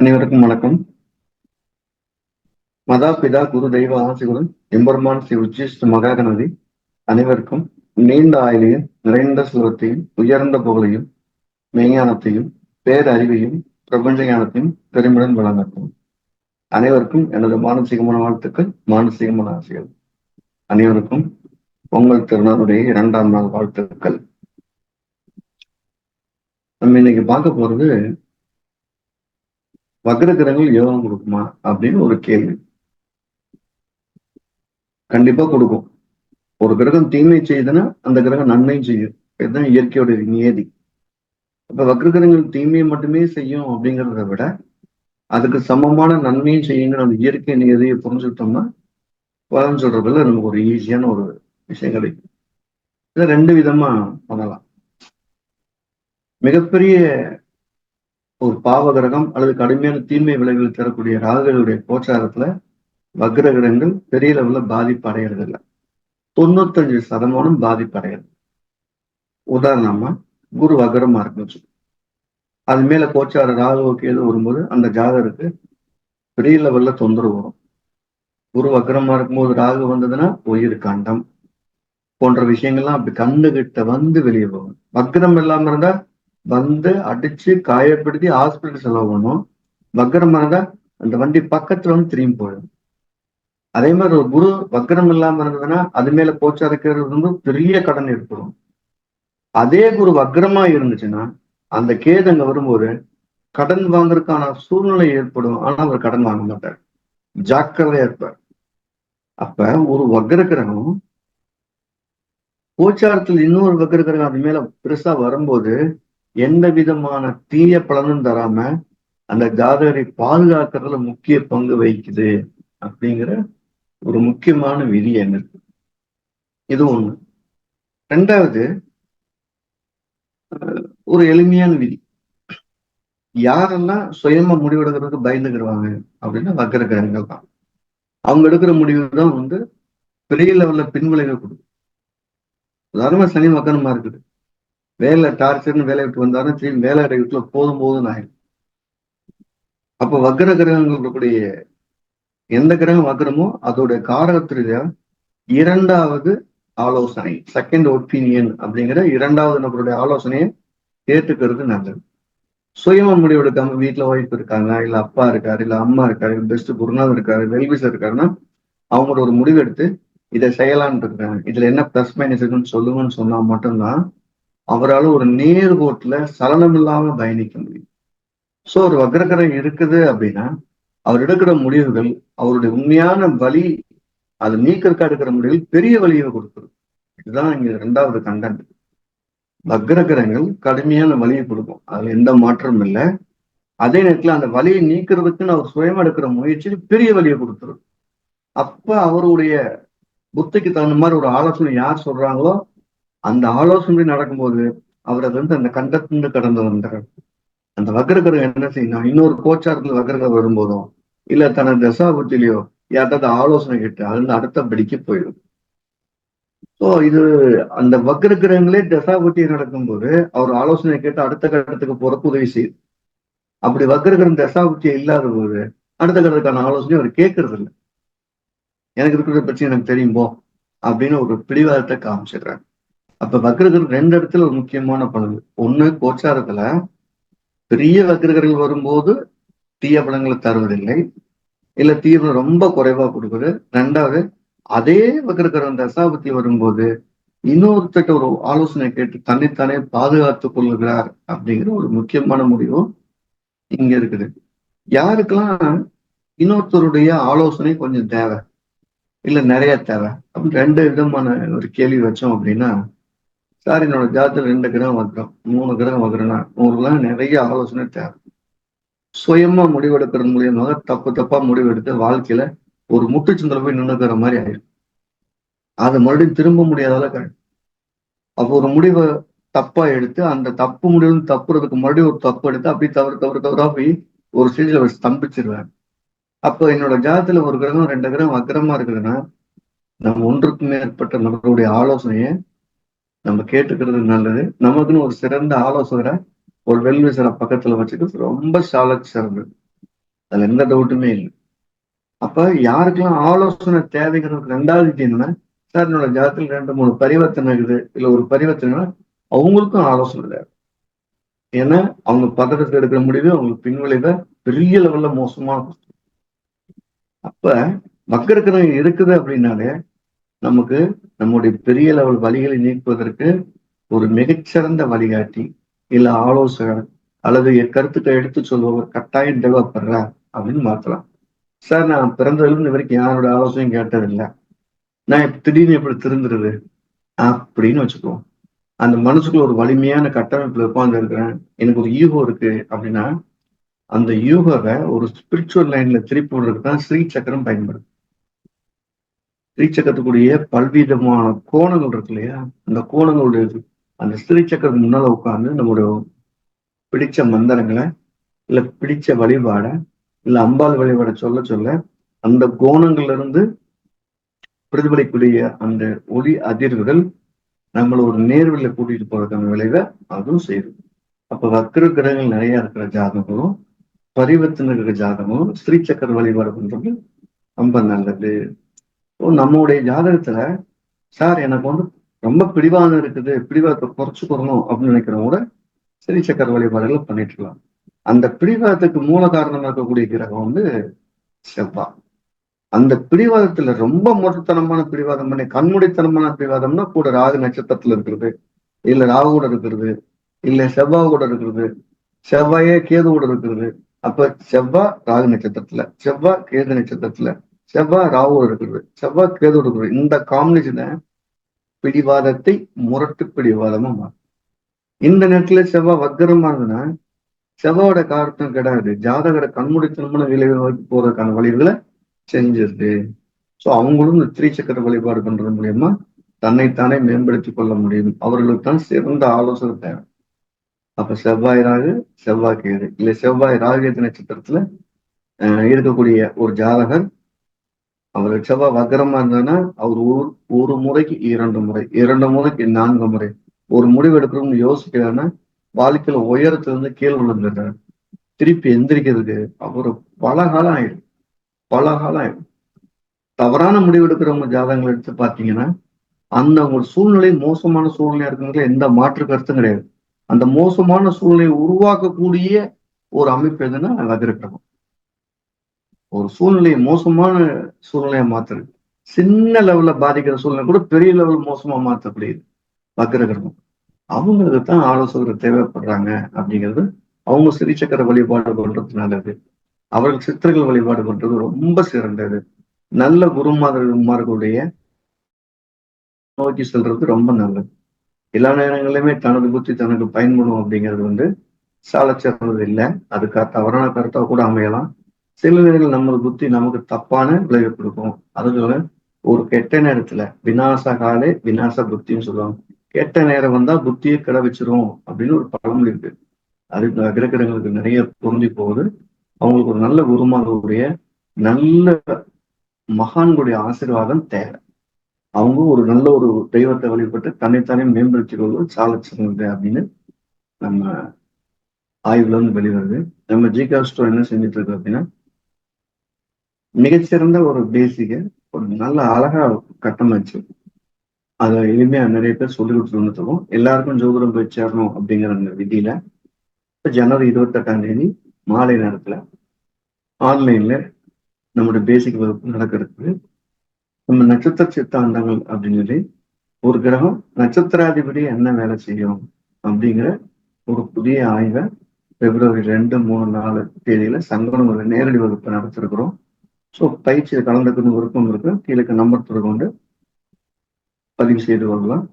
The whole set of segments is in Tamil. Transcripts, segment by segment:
அனைவருக்கும் வணக்கம். மதா பிதா குரு தெய்வ ஆசிகளும் எம்பெருமான் ஸ்ரீ உச்சிஷ்ட மகாகணதி அனைவருக்கும் நீண்ட ஆயுளையும் நிறைந்த சுரத்தையும் உயர்ந்த புகழையும் மெய்ஞானத்தையும் பேரறிவையும் பிரபஞ்ச ஞானத்தையும் பெருமிடன் வழங்கட்டும். அனைவருக்கும் எனது மானசீகமான வாழ்த்துக்கள் மானசீகமான ஆசைகள். அனைவருக்கும் பொங்கல் திருநாளுடைய இரண்டாம் நாள் வாழ்த்துக்கள். நம்ம இன்னைக்கு பார்க்க போறது வக்ர கிரகங்கள் யோகம் கொடுக்குமா அப்படின்னு ஒரு கேள்வி. கண்டிப்பா கொடுக்கும். ஒரு கிரகம் தீமை செய்யுதுன்னா அந்த கிரகம் நன்மையும் செய்யும். இதுதான் இயற்கையோட நியதி. அப்ப வக்ர கிரகங்கள் தீமையை மட்டுமே செய்யும் அப்படிங்கிறத விட அதுக்கு சமமான நன்மையும் செய்யுங்கிற அந்த இயற்கை நியதியை புரிஞ்சுக்கிட்டோம்னா பலன் சொல்றதுல நமக்கு ஒரு ஈஸியான ஒரு விஷயம் கிடைக்கும். இதை ரெண்டு விதமா பண்ணலாம். மிகப்பெரிய ஒரு பாவ கிரகம் அல்லது கடுமையான தீமை விளைவுகள் தரக்கூடிய ராகுகளுடைய கோச்சாரத்துல வக்ர கிரகங்கள் பெரிய லெவல்ல பாதிப்பு அடையிறது இல்லை தொண்ணூத்தஞ்சு சதமானம் பாதிப்பு அடையிறது. உதாரணமா குரு வக்ரமா இருக்குன்னு அது மேல கோச்சார ராகு எது வரும்போது அந்த ஜாதகருக்கு பெரிய லெவல்ல தொந்தரவு வரும். குரு வக்ரமா இருக்கும்போது ராகு வந்ததுன்னா உயிர் கண்டம் போன்ற விஷயங்கள்லாம் அப்படி கண்ணுகிட்ட வந்து வெளியே போகும். வக்ரம் இல்லாம இருந்தா வந்து அடிச்சு காயப்படுத்தி ஹாஸ்பிட்டல் செலவு பண்ணும். வக்கரமாக இருந்தா அந்த வண்டி பக்கத்துல வந்து திரும்பி போயிடும். அதே மாதிரி ஒரு குரு வக்கரம் இல்லாம இருந்ததுன்னா அது மேல போச்சாருக்கிறது வந்து பெரிய கடன் ஏற்படும். அதே குரு வக்கரமா இருந்துச்சுன்னா அந்த கேது அங்க வரும்போது கடன் வாங்குறதுக்கான சூழ்நிலை ஏற்படும். ஆனா அவர் கடன் வாங்க மாட்டார். ஜாக்கிரதையா இருப்பார். அப்ப ஒரு வக்கர கிரகம் கோச்சாரத்தில் இன்னொரு வக்கர கிரகம் அது மேல பெருசா வரும்போது எந்த விதமான தீய பலனும் தராம அந்த ஜாதகரை பாதுகாக்கிறதுல முக்கிய பங்கு வகிக்குது அப்படிங்கிற ஒரு முக்கியமான விதி என்ன? இருக்கு இது ஒண்ணு. ரெண்டாவது ஒரு எளிமையான விதி. யாரெல்லாம் சுயமா முடிவெடுக்கிறதுக்கு பயந்துக்கிடுவாங்க அப்படின்னா வக்கர கிரகங்கள் தான். அவங்க எடுக்கிற முடிவு தான் வந்து பெரிய லெவல்ல பின்விளைவை கொடுக்கும். உதாரணமா சனி மக்கனமா இருக்குது வேலை டார்ச்சர்னு வேலை விட்டு வந்தாலும் திரும்பி வேலை வீட்டுல போதும் போதும் ஆயிடும். அப்ப வக்கர கிரகங்கள் இருக்கக்கூடிய எந்த கிரகம் வக்கரமோ அதோட காரகத்திற்கு இரண்டாவது ஆலோசனை செகண்ட் ஒப்பீனியன் அப்படிங்கிற இரண்டாவது நபருடைய ஆலோசனையை ஏற்றுக்கிறது நல்லது. சுயமா முடிவெடுக்காம வீட்டுல ஒய்ஃப் இருக்காங்க இல்ல அப்பா இருக்காரு இல்ல அம்மா இருக்காரு பெஸ்ட் குருநாதர் இருக்காரு வெல்விசர் இருக்காருன்னா அவங்களோட ஒரு முடிவு எடுத்து இதை செய்யலான் இருக்காங்க இதுல என்ன பிளஸ் மைனஸ் இருக்குன்னு சொல்லுங்கன்னு சொன்னா மட்டும்தான் அவரால் ஒரு நேர்கோட்டுல சலனம் இல்லாம பயணிக்க முடியும். சோ ஒரு வக்ரகரம் இருக்குது அப்படின்னா அவர் எடுக்கிற முடிவுகள் அவருடைய உண்மையான வழி அது நீக்கிறக்கா எடுக்கிற முடிவுகள் பெரிய வழியை கொடுக்குறது இதுதான் இங்க ரெண்டாவது கண்டன்ட் வக்ரகரங்கள் கடுமையான வழியை கொடுக்கும். அதுல எந்த மாற்றமும் இல்லை. அதே நேரத்துல அந்த வழியை நீக்கிறதுக்குன்னு அவர் சுயமா எடுக்கிற முயற்சி பெரிய வழியை கொடுத்துரும். அப்ப அவருடைய புத்திக்கு தகுந்த மாதிரி ஒரு ஆலோசனை யார் சொல்றாங்களோ அந்த ஆலோசனை நடக்கும்போது அவர் அது வந்து அந்த கண்டத்திலிருந்து கடந்து வந்தார். அந்த வக்கரகரம் என்ன செய்யணும் இன்னொரு கோச்சா இருந்து வக்ரகரம் வரும்போதும் இல்ல தனது தசாபத்திலேயோ யார்ட்டாவது ஆலோசனை கேட்டு அது அடுத்த படிக்க போயிடும். ஸோ இது அந்த வக்கர கிரகங்களே தசாபுத்தி நடக்கும்போது அவர் ஆலோசனை கேட்டு அடுத்த கட்டத்துக்கு போறக்கு உதவி செய்யுது அப்படி வக்கரகிரம் தசாபுத்தியம் இல்லாத போது அடுத்த கட்டத்துக்கான ஆலோசனை அவர் கேட்கறது இல்லை எனக்கு இருக்கிற பிரச்சனை எனக்கு தெரியுமோ அப்படின்னு ஒரு பிடிவாதத்தை காமிச்சிடுறாங்க அப்ப வக்ரகர் ரெண்டு இடத்துல ஒரு முக்கியமான பலன். ஒண்ணு கோச்சாரத்துல பெரிய வக்ரகர்கள் வரும்போது தீய பலங்களை தருவதில்லை. இல்ல தீவிரம் ரொம்ப குறைவா கொடுக்குது. ரெண்டாவது அதே வக்ரகரம் தசாபத்தி வரும்போது இன்னொருத்தட்ட ஒரு ஆலோசனை கேட்டு தன்னைத்தானே பாதுகாத்துக் கொள்ளுகிறார் அப்படிங்கிற ஒரு முக்கியமான முடிவும் இங்க இருக்குது. யாருக்கெல்லாம் இன்னொருத்தருடைய ஆலோசனை கொஞ்சம் தேவை? இல்ல நிறைய தேவை? அப்படின்னு ரெண்டு விதமான ஒரு கேள்வி வச்சோம் அப்படின்னா சார் என்னோட ஜாதத்தில் ரெண்டு கிரகம் வைக்கிறோம். மூணு கிரகம் வைக்கிறேன்னா உங்களுக்குலாம் நிறைய ஆலோசனை தேவை. சுயமா முடிவெடுக்கிறது மூலியமாக தப்பு தப்பா முடிவெடுத்து வாழ்க்கையில ஒரு முட்டுச்சந்தில் போய் நின்றுக்கிற மாதிரி ஆயிடும் அதை மறுபடியும் திரும்ப முடியாத அளவுக்கு அப்போ ஒரு முடிவை தப்பா எடுத்து அந்த தப்பு முடிவு தப்புறதுக்கு மறுபடியும் ஒரு தப்பு எடுத்து அப்படி தவறு தவறு தவறா போய் ஒரு ஸ்டேஜ்ல ஸ்தம்பிச்சிருவேன். அப்போ என்னோட ஜாதத்துல ஒரு கிரகம் ரெண்டு கிரகம் வக்கரமா இருக்குதுன்னா நம்ம ஒன்றுக்கு மேற்பட்ட நபர்களுடைய ஆலோசனையை நம்ம கேட்டுக்கிறது நல்லது. நமக்குன்னு ஒரு சிறந்த ஆலோசகரை ஒரு வெல்விசரை பக்கத்துல வச்சுக்கிறது ரொம்ப சால சிறந்தது அதுல எந்த டவுட்டுமே இல்லை. அப்ப யாருக்கெல்லாம் ஆலோசனை தேவைங்கிறது ரெண்டாவது என்னன்னா சார் என்னோட ஜாதத்தில் ரெண்டு மூணு பரிவர்த்தனை இருக்குது. இல்ல ஒரு பரிவர்த்தனைனா அவங்களுக்கும் ஆலோசனை தேவை. ஏன்னா அவங்க பதட்டத்தை எடுக்கிற முடிவு அவங்களுக்கு பின்விளைவை பெரிய லெவல்ல மோசமா அப்ப வக்கரக்கிரகம் இருக்குது அப்படின்னாலே நமக்கு நம்முடைய பெரிய லெவல் வழிகளை நீக்குவதற்கு ஒரு மிகச்சிறந்த வழிகாட்டி இல்ல ஆலோசகர் அல்லது கருத்துக்களை எடுத்து சொல்பவர் கட்டாயம் தேவைப்படுறா அப்படின்னு மாத்தலாம். சார் நான் பிறந்ததுலேருந்து வரைக்கும் யாரோட ஆலோசனையும் கேட்டதில்லை. நான் திடீர்னு எப்படி திருந்துருது அப்படின்னு வச்சுக்குவோம். அந்த மனசுக்குள்ள ஒரு வலிமையான கட்டமைப்புல உட்கார்ந்து இருக்கிறேன் எனக்கு ஒரு யூகோ இருக்கு அப்படின்னா அந்த யூகோவை ஒரு ஸ்பிரிச்சுவல் லைன்ல திருப்பி விடுறதுக்கு தான் ஸ்ரீ சக்கரம் பயன்படுது. ஸ்ரீ சக்கரத்துக்குரிய பல்விதமான கோணங்கள் இருக்கு இல்லையா? அந்த கோணங்களுடைய அந்த ஸ்திரீ சக்கரம் முன்னால உட்காந்து நம்மளுடைய பிடிச்ச மந்திரங்களை இல்ல பிடிச்ச வழிபாட இல்ல அம்பாள் வழிபாட சொல்ல சொல்ல அந்த கோணங்கள்ல இருந்து பிரதிபலிக்கூடிய அந்த ஒளி அதிர்வுகள் நம்மளை ஒரு நேர்வில கூட்டிட்டு போறதுக்கான விளைவை அதுவும் செய்யுது. அப்ப வக்கர கிரகங்கள் நிறைய இருக்கிற ஜாதகங்களும் பரிவர்த்தனை இருக்கிற ஜாதகமும் ஸ்ரீ சக்கர வழிபாடு பண்றது ரொம்ப நல்லது. நம்மளுடைய ஜாதகத்துல சார் எனக்கு வந்து ரொம்ப பிடிவாதம் இருக்குது பிடிவாதத்தை குறைச்சுக்கணும் அப்படின்னு நினைக்கிறவங்க கூட ஸ்ரீ சக்கர வழிபாடுகள் பண்ணிட்டு இருக்கலாம். அந்த பிடிவாதத்துக்கு மூல காரணமா இருக்கக்கூடிய கிரகம் வந்து செவ்வாய் அந்த பிடிவாதத்துல ரொம்ப முரட்டுத்தனமான பிடிவாதம் பண்ணி கண்முடித்தனமான பிடிவாதம்னா கூட ராகு நட்சத்திரத்துல இருக்கிறது இல்ல ராகு கூட இருக்கிறது இல்ல செவ்வாய் கூட இருக்கிறது செவ்வாயே கேது கூட இருக்கிறது. அப்ப செவ்வாய் ராகு நட்சத்திரத்துல செவ்வாய் கேது நட்சத்திரத்துல செவ்வாய் ராகு இருக்கிறது செவ்வாய் கேது இருக்கிறது இந்த காம்பினேஷனை பிடிவாதத்தை முரட்டு பிடிவாதமா மாறும் இந்த நேரத்துல செவ்வாய் வக்கரமா இருந்ததுன்னா செவ்வாயோட காரணம் கிடையாது. ஜாதகரை கண்முடித்தனமான விளைவு போறதுக்கான வழிவுகளை செஞ்சிருது ஸோ அவங்களும் இந்த திரிச்சக்கர வழிபாடு பண்றது மூலியமா தன்னைத்தானே மேம்படுத்திக் கொள்ள முடியும். அவர்களுக்கு தான் சிறந்த ஆலோசனை தேவை. அப்ப செவ்வாய் ராகு செவ்வாய் கேது. இல்ல செவ்வாய் ராகு நட்சத்திரத்துல இருக்கக்கூடிய ஒரு ஜாதகர் அவர் செவ்வாய் வக்கரமா இருந்ததுன்னா அவர் ஒரு ஒரு முறைக்கு இரண்டு முறை இரண்டு முறைக்கு நான்கு முறை. ஒரு முடிவு எடுக்கணும்னு யோசிக்கிறான்னா வாழ்க்கையில உயரத்துல இருந்து கீழ் விழுந்துட்டார். திருப்பி எந்திரிக்கிறதுக்கு அவர் பல காலம் ஆயிடும் பல காலம் ஆயிடும் தவறான முடிவு எடுக்கிறவங்க ஜாதகங்களை எடுத்து பார்த்தீங்கன்னா அந்த ஒரு சூழ்நிலை மோசமான சூழ்நிலை இருக்குங்கிற எந்த மாற்று கருத்தும் கிடையாது. அந்த மோசமான சூழ்நிலையை உருவாக்கக்கூடிய ஒரு அமைப்பு எதுன்னா வகிரக்கிரகம். ஒரு சூழ்நிலையை மோசமான சூழ்நிலையை மாத்துறது. சின்ன லெவல்ல பாதிக்கிற சூழ்நிலை கூட பெரிய லெவல் மோசமா மாற்றக்கூடியது வக்ரகிரகம் அவங்களுக்கு தான் ஆலோசகர் தேவைப்படுறாங்க அப்படிங்கிறது அவங்க சிறிச்சக்கர வழிபாடு பண்றது நல்லது அவர்கள் சித்தர்கள் வழிபாடு பண்றது ரொம்ப சிறந்தது. நல்ல குருமார்களுடைய நோக்கி செல்றது ரொம்ப நல்லது. எல்லா நேரங்களிலுமே தனது புத்தி தனக்கு பயன்படும் அப்படிங்கிறது வந்து சாலச்சிறந்தது இல்லை. அதுக்காக தவறான கருத்தா கூட அமையலாம். சில நேரங்கள் நம்ம புத்தி நமக்கு தப்பான விளைவை கொடுக்கும். அதுக்கு ஒரு கெட்ட நேரத்துல விநாச காலே விநாச புத்தின்னு சொல்லுவாங்க. கெட்ட நேரம் வந்தா புத்தியை கிட வச்சிரும் அப்படின்னு ஒரு பழமொழி இருக்கு. அது கிரகங்களுக்கு நிறைய பொருந்தி போகுது. அவங்களுக்கு ஒரு நல்ல குருமார்களுடைய நல்ல மகான்களுடைய ஆசீர்வாதம் தேவை. அவங்க ஒரு நல்ல ஒரு தெய்வத்தை வழிபட்டு தன்னைத்தானே மேம்படுத்திக் கொள்வது சால சிறந்தது அப்படின்னு நம்ம ஆய்வுல இருந்து வெளிவருது. நம்ம ஜிகா ஸ்டோர் என்ன செஞ்சுட்டு இருக்கோம் அப்படின்னா மிகச்சிறந்த ஒரு பேசிக்க ஒரு நல்ல அழகா கட்டமைச்சு அதை எளிமையா நிறைய பேர் சொல்லி கொடுத்துருந்துருக்கோம் எல்லாருக்கும் ஜோதிடம் போய் சேரணும் அப்படிங்கிற அந்த விதியில ஜனவரி இருபத்தெட்டாம் தேதி மாலை நேரத்துல ஆன்லைன்ல நம்மளுடைய பேசிக் வகுப்பு நடக்கிறது நம்ம நட்சத்திர சித்தாந்தங்கள் அப்படின்னு சொல்லி ஒரு கிரகம் நட்சத்திராதிபதி என்ன வேலை செய்யும் அப்படிங்கிற ஒரு புதிய ஆய்வை பிப்ரவரி ரெண்டு மூணு நாலு தேதியில சங்கடம் நேரடி வகுப்பு நடத்திருக்கிறோம். ஸோ பயிற்சியை கலந்துக்கணும் விருப்பம் இருக்கு கீழே நம்பர் தொடர்கொண்டு பதிவு செய்து கொள்ளலாம்.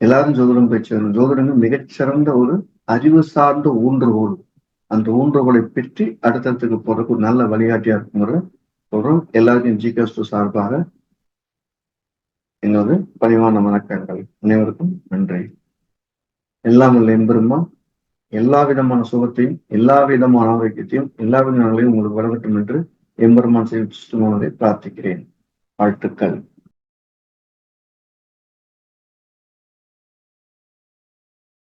எல்லாரும் ஜோதிடம் பயிற்சி வரணும் ஜோதிடங்கள் மிகச்சிறந்த ஒரு அறிவு சார்ந்த ஊன்றுகோல். அந்த ஊன்றுகோலை பெற்று அடுத்தடுத்துக்கு போறதுக்கு ஒரு நல்ல வழிகாட்டியா இருக்குங்கிற சொல்றோம் எல்லாருக்கும் ஜிகஸ்டு சார்பாக என்னது பணிவான வணக்கங்கள் அனைவருக்கும் நன்றி. எல்லாம் உள்ள எம்பெருமா எல்லா விதமான சுகத்தையும் எல்லா விதமான ஆரோக்கியத்தையும் எல்லா விதங்களையும் உங்களுக்கு வரகட்டும் என்று எம்பெருமான் செய்து பிரார்த்திக்கிறேன். வாழ்த்துக்கள்.